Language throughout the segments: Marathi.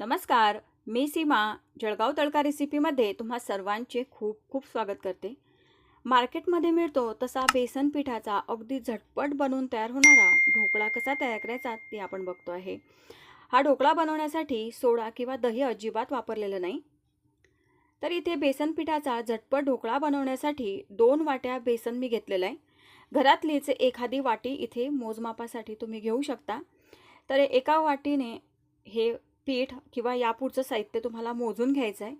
नमस्कार मी सीमा जळगाव तडका रेसिपीमध्ये तुम्हा सर्वांचे खूप खूप स्वागत करते. मार्केटमध्ये मिळतो तसा बेसन पिठाचा अगदी झटपट बनवून तयार होणारा ढोकळा कसा तयार करायचा ते आपण बघतो आहे. हा ढोकळा बनवण्यासाठी सोडा किंवा दही अजिबात वापरलेलं नाही. तर इथे बेसन पिठाचा झटपट ढोकळा बनवण्यासाठी दोन वाट्या बेसन मी घेतलेलं आहे. घरातलीच एखादी वाटी इथे मोजमापासाठी तुम्ही घेऊ शकता. तर एका वाटीने हे पीठ किंवा यापुढचं साहित्य तुम्हाला मोजून घ्यायचं आहे.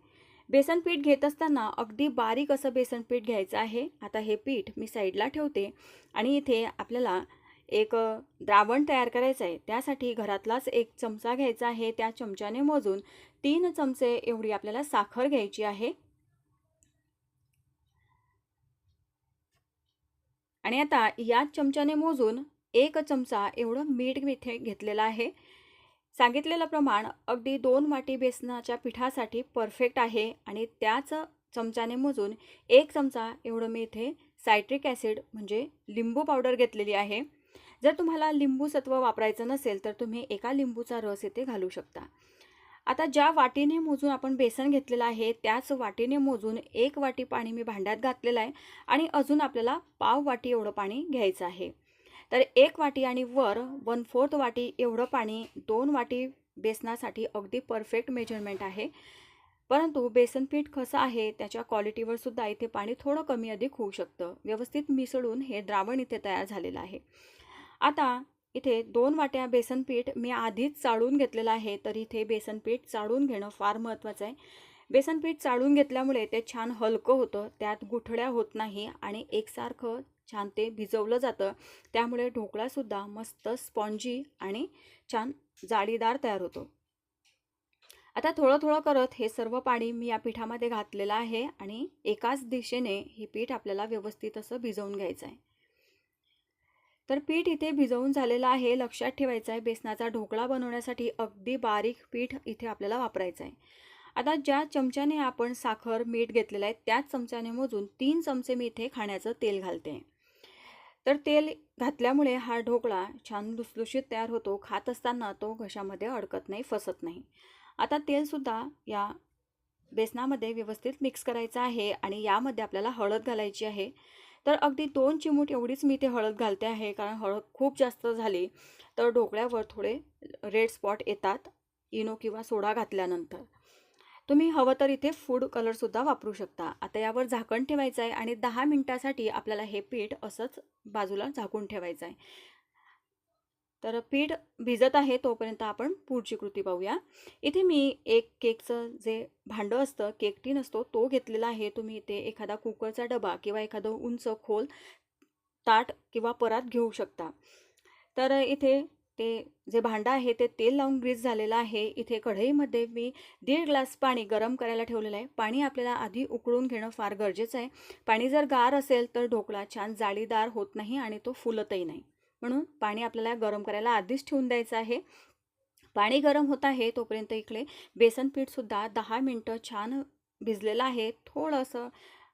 बेसन पीठ घेत असताना अगदी बारीक असं बेसन पीठ घ्यायचं आहे. आता हे पीठ मी साईडला ठेवते आणि इथे आपल्याला एक द्रावण तयार करायचं आहे. त्यासाठी घरातलाच एक चमचा घ्यायचा आहे. त्या चमच्याने मोजून तीन चमचे एवढी आपल्याला साखर घ्यायची आहे. आणि आता याच चमच्याने मोजून एक चमचा एवढं मीठ मी इथे घेतलेलं आहे. सांगितलेलं प्रमाण अगदी दोन वाटी बेसनाच्या पिठासाठी परफेक्ट आहे आणि त्याच चमच्याने मोजून एक चमचा एवढं मी इथे सायट्रिक ॲसिड म्हणजे लिंबू पावडर घेतलेली आहे. जर तुम्हाला लिंबू सत्व वापरायचं नसेल तर तुम्ही एका लिंबूचा रस इथे घालू शकता. आता ज्या वाटीने मोजून आपण बेसन घेतलेलं आहे त्याच वाटीने मोजून एक वाटी पाणी मी भांड्यात घातलेलं आहे आणि अजून आपल्याला पाव वाटी एवढं पाणी घ्यायचं आहे. तर एक वाटी आणि वर वन फोर्थ वाटी एवढं पाणी दोन वाटी बेसनासाठी अगदी परफेक्ट मेजरमेंट आहे. परंतु बेसन पीठ कसं आहे त्याच्या क्वालिटीवर सुद्धा इथे पाणी थोडं कमी अधिक होऊ शकतं. व्यवस्थित मिसळून हे द्रावण इथे तयार झालेलं आहे. आता इथे दोन वाट्या बेसन पीठ मी आधीच चाळून घेतलेलं आहे तर इथे बेसन पीठ चाळून घेणं फार महत्त्वाचं आहे. बेसन पीठ चाळून घेतल्यामुळे ते छान हलकं होतं त्यात गुठळ्या होत नाही आणि एकसारखं छान ते भिजवलं जातं. त्यामुळे ढोकळासुद्धा मस्त स्पॉन्जी आणि छान जाळीदार तयार होतो. आता थोडं थोडं करत हे सर्व पाणी मी या पिठामध्ये घातलेलं आहे आणि एकाच दिशेने हे पीठ आपल्याला व्यवस्थित असं भिजवून घ्यायचं आहे. तर पीठ इथे भिजवून झालेलं आहे लक्षात ठेवायचं आहे बेसनाचा ढोकळा बनवण्यासाठी अगदी बारीक पीठ इथे आपल्याला वापरायचं आहे. आता ज्या चमच्याने आपण साखर मीठ घेतलेलं आहे त्याच चमच्याने मोजून तीन चमचे मी इथे खाण्याचं तेल घालते. तर तेल घातल्यामुळे हा ढोकळा छान लुसलुशीत तयार होतो. खात असताना तो घशामध्ये अडकत नाही फसत नाही. आता तेलसुद्धा या बेसनामध्ये व्यवस्थित मिक्स करायचं आहे आणि यामध्ये आपल्याला हळद घालायची आहे. तर अगदी दोन चिमूट एवढीच मी ते हळद घालते आहे कारण हळद खूप जास्त झाली तर ढोकळ्यावर थोडे रेड स्पॉट येतात इनो किंवा सोडा घातल्यानंतर. तुम्ही हवं तर इथे फूड कलरसुद्धा वापरू शकता. आता यावर झाकण ठेवायचं आहे आणि दहा मिनटासाठी आपल्याला हे पीठ असंच बाजूला झाकून ठेवायचं आहे. तर पीठ भिजत आहे तोपर्यंत आपण पुढची कृती पाहूया. इथे मी एक केकचं जे भांडं असतं केक टीन असतो तो घेतलेला आहे. तुम्ही इथे एखादा कुकरचा डबा किंवा एखादं उंच खोल ताट किंवा परात घेऊ शकता. तर इथे ते जे भांडं आहे ते तेल लावून ग्रीस झालेलं आहे. इथे कढईमध्ये मी दीड ग्लास पाणी गरम करायला ठेवलेलं आहे. पाणी आपल्याला आधी उकळून घेणं फार गरजेचं आहे. पाणी जर गार असेल तर ढोकळा छान जाळीदार होत नाही आणि तो फुलतही नाही. म्हणून पाणी आपल्याला गरम करायला आधीच ठेवून द्यायचं आहे. पाणी गरम होत आहे तोपर्यंत इकडे बेसन पीठसुद्धा दहा मिनटं छान भिजलेलं आहे. थोडंसं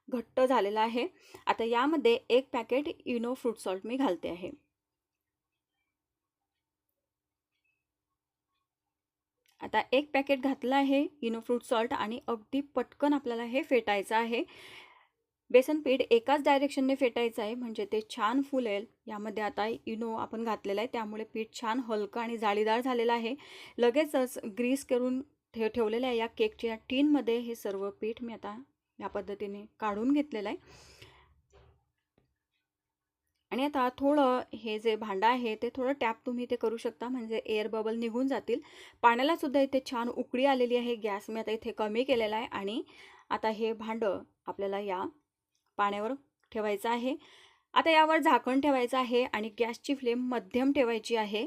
घट्ट झालेलं आहे. आता यामध्ये एक पॅकेट इनो फ्रूट सॉल्ट मी घालते आहे. आता एक पॅकेट घातलं आहे इनो फ्रूट सॉल्ट आणि अगदी पटकन आपल्याला हे फेटायचं आहे. बेसन पीठ एकाच डायरेक्शनने फेटायचं आहे म्हणजे ते छान फुलेल. यामध्ये आता इनो आपण घातलेला आहे त्यामुळे पीठ छान हलकं आणि जाळीदार झालेलं आहे. लगेचच ग्रीस करून ठेव ठेवलेलं आहे या केकच्या टीनमध्ये हे सर्व पीठ मी आता या पद्धतीने काढून घेतलेलं आहे. आणि आता थोडं हे जे भांडं आहे ते थोडं टॅप तुम्ही ते करू शकता. म्हणजे एअर बबल निघून जातील. पाण्यालासुद्धा इथे छान उकळी आलेली आहे. गॅस मी आता इथे कमी केलेला आहे. आणि आता हे भांडं आपल्याला या पाण्यावर ठेवायचं आहे. आता यावर झाकण ठेवायचं आहे आणि गॅसची फ्लेम मध्यम ठेवायची आहे.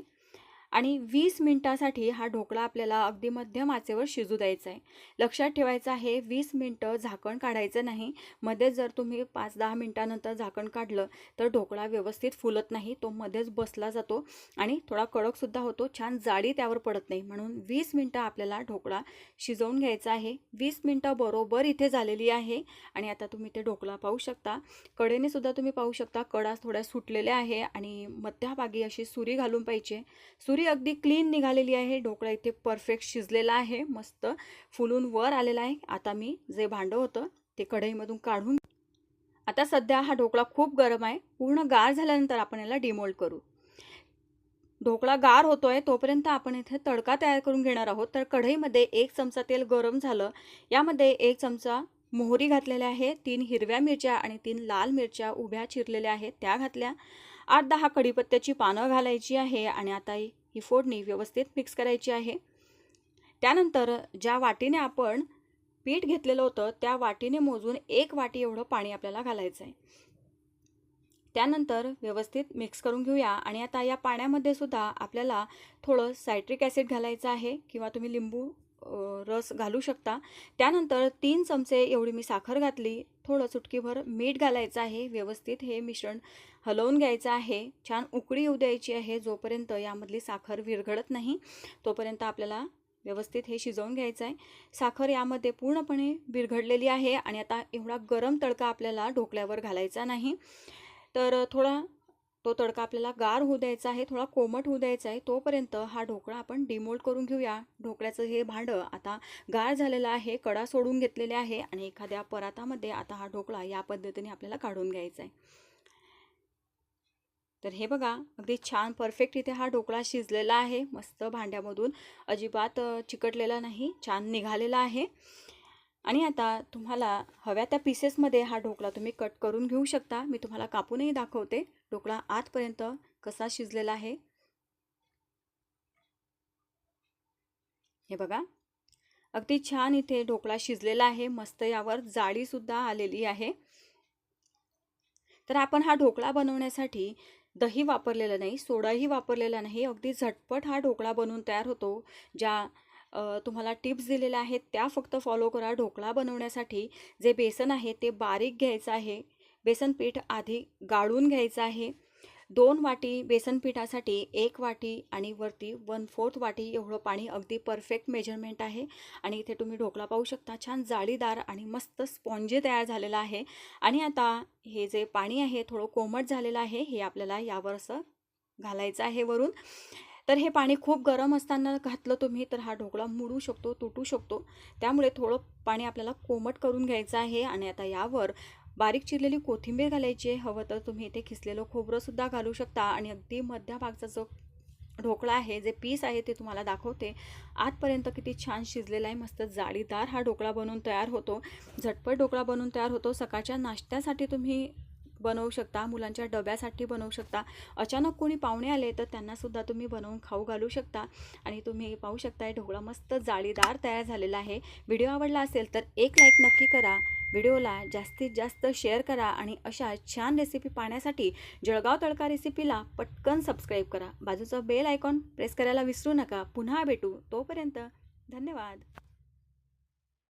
आणि वीस मिनटासाठी हा ढोकळा आपल्याला अगदी मध्यम आचेवर शिजू द्यायचा आहे लक्षात ठेवायचं आहे वीस मिनटं झाकण काढायचं नाही. मध्येच जर तुम्ही पाच दहा मिनटानंतर झाकण काढलं तर ढोकळा व्यवस्थित फुलत नाही तो मध्येच बसला जातो आणि थोडा कडकसुद्धा होतो छान जाडी त्यावर पडत नाही. म्हणून वीस मिनटं आपल्याला ढोकळा शिजवून घ्यायचा आहे. वीस मिनटं बरोबर इथे झालेली आहे आणि आता तुम्ही ते ढोकळा पाहू शकता. कडेने सुद्धा तुम्ही पाहू शकता कडा थोड्या सुटलेल्या आहे आणि मध्यभागी अशी सुरी घालून पाहिजे. सुरी प्युरी अगदी क्लीन निघालेली आहे. ढोकळा इथे परफेक्ट शिजलेला आहे. मस्त फुलून वर आलेला आहे. आता मी जे भांडं होतं ते कढईमधून काढून आता सध्या हा ढोकळा खूप गरम आहे. पूर्ण गार झाल्यानंतर आपण याला डिमोल्ड करू. ढोकळा गार होतोय तोपर्यंत आपण इथे तडका तयार करून घेणार आहोत. तर कढईमध्ये एक चमचा तेल गरम झालं. यामध्ये एक चमचा मोहरी घातलेल्या आहे तीन हिरव्या मिरच्या आणि तीन लाल मिरच्या उभ्या चिरलेल्या आहेत. त्या घातल्या. आठ दहा कढीपत्त्याची पानं घालायची आहे आणि आता ही फोडणी व्यवस्थित मिक्स करायची आहे. त्यानंतर ज्या वाटीने आपण पीठ घेतलेलं होतं त्या वाटीने मोजून एक वाटी एवढं पाणी आपल्याला घालायचं आहे. त्यानंतर व्यवस्थित मिक्स करून घेऊया आणि आता या पाण्यामध्ये सुद्धा आपल्याला थोडं सायट्रिक ॲसिड घालायचं आहे किंवा तुम्ही लिंबू रस घालू शकता. त्यानंतर तीन चमचे एवढी मी साखर घातली. थोडं चुटकीभर मीठ घालायचं आहे. व्यवस्थित हे मिश्रण हलवून घ्यायचं आहे. छान उकळी येऊ द्यायची आहे. जोपर्यंत यामधली साखर विरघळत नाही तोपर्यंत आपल्याला व्यवस्थित हे शिजवून घ्यायचं आहे. साखर यामध्ये पूर्णपणे विरघडलेली आहे आणि आता एवढा गरम तडका आपल्याला ढोकल्यावर घालायचा नाही. तर थोडा तो तडका आपल्याला गार होऊ द्यायचा आहे थोडा कोमट होऊ द्यायचा आहे तोपर्यंत हा ढोकळा आपण डिमोल्ड करून घेऊया. ढोकळ्याचं हे भांडं आता गार झालेलं आहे कडा सोडून घेतलेले आहे आणि एखाद्या परातामध्ये आता हा ढोकळा या पद्धतीने आपल्याला काढून घ्यायचा आहे. तर हे बघा अगदी छान परफेक्ट इथे हा ढोकळा शिजलेला आहे. मस्त भांड्यामधून अजिबात चिकटलेला नाही छान निघालेला आहे. आणि आता तुम्हाला हव्या त्या पीसेसमध्ये हा ढोकळा तुम्ही कट करून घेऊ शकता. मी तुम्हाला कापूनही दाखवते. ढोकळा आतपर्यंत कसा शिजलेला आहे? हे बघा. अगदी छान इथे ढोकळा शिजलेला आहे. मस्त यावर जाळीसुद्धा आलेली आहे. तर आपण हा ढोकळा बनवण्यासाठी दही वापरलेलं नाही सोडाही वापरलेला नाही. अगदी झटपट हा ढोकळा बनवून तयार होतो. ज्या तुम्हाला टिप्स दिलेल्या आहेत त्या फक्त फॉलो करा. ढोकळा बनवण्यासाठी जे बेसन आहे ते बारीक घ्यायचं आहे. बेसन पीठ आधी गाळून घ्यायचं आहे. दोन वाटी बेसन पिठासाठी एक वाटी आणि वरती वन फोर्थ वाटी एवढं पाणी अगदी परफेक्ट मेजरमेंट आहे. आणि इथे तुम्ही ढोकळा पाहू शकता छान जाळीदार आणि मस्त स्पॉन्जी तयार झालेला आहे. आणि आता हे जे पाणी आहे थोडं कोमट झालेलं आहे हे आपल्याला यावर असं घालायचं आहे वरून. तर हे पाणी खूप गरम असताना घातलं तुम्ही तर हा ढोकळा मुडू शकतो तुटू शकतो. त्यामुळे थोडं पाणी आपल्याला कोमट करून घ्यायचं आहे. आणि आता यावर बारीक चिरलेली कोथिंबीर घालायची आहे. हवं तर तुम्ही इथे खिसलेलं खोबरंसुद्धा घालू शकता. आणि अगदी मध्याभागचा जो ढोकळा आहे जे पीस आहे ते तुम्हाला दाखवते. आतपर्यंत किती छान शिजलेला आहे. मस्त जाळीदार हा ढोकळा बनवून तयार होतो. झटपट ढोकळा बनवून तयार होतो. सकाळच्या नाश्त्यासाठी तुम्ही बनवू शकता. मुलांच्या डब्यासाठी बनवू शकता. अचानक कोणी पाहुणे आले तर त्यांनासुद्धा तुम्ही बनवून खाऊ घालू शकता. आणि तुम्ही पाहू शकता ढोकळा मस्त जाळीदार तयार झालेला आहे. व्हिडिओ आवडला असेल तर एक लाईक नक्की करा. व्हिडिओला जास्तीत जास्त शेअर करा आणि अशा छान रेसिपी पाहण्यासाठी जळगाव तडका रेसिपीला पटकन सबस्क्राईब करा. बाजूचं बेल आयकॉन प्रेस करायला विसरू नका. पुन्हा भेटू तोपर्यंत धन्यवाद.